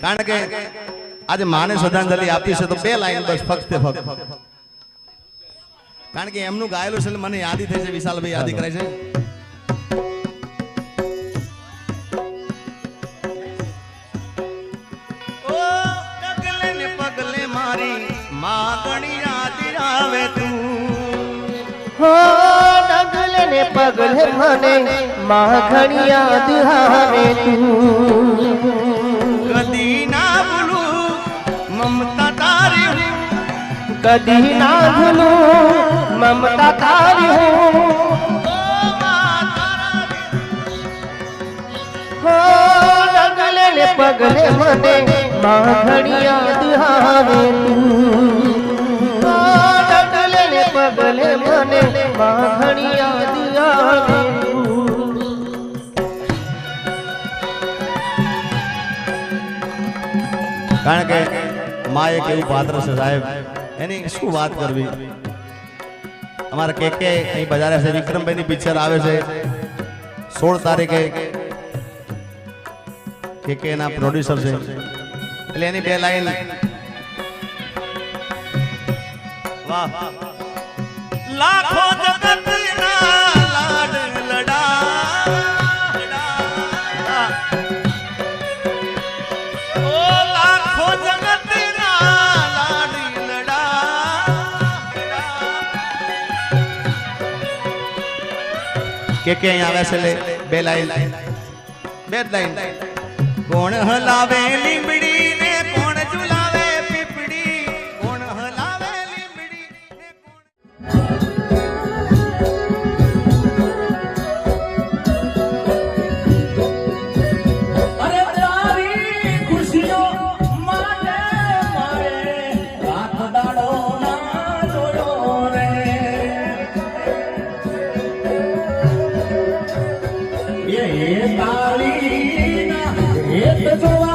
કારણ કે આજે માને શ્રદ્ધાંજલિ આપી છે તો બે લાઈન બસ ફક્ત ફક્ત. કારણ કે એમનું ગાયેલું છે મને યાદી થઈ છે, વિશાલભાઈ યાદી કરે છે. મારી પગલે મને માં ઘણી યાદ આવે તું. મમતા તારી કદી ના ભૂલું મમતા તારી હું. હો ડગલે ને પગલે મને માં દુહાવે યાદ આવે તું. હો ડગલે ને પગલે મને માં ઘણી યાદ આવે તું. કારણ કે માં એક એવું પાત્ર છે સાહેબ? એની શું વાત કરવી? અમારા કે કે અહીં બજારે છે, વિક્રમભાઈની પિક્ચર આવે છે. સોળ તારીખે કે કે એના પ્રોડ્યુસર છે. એટલે એની બે લાઈન વાહ. લાખો જગતના કે કે આવે છે લે બે લાઈન. બે લાઈન. કોણ હલાવે એ તારી ના હેત જો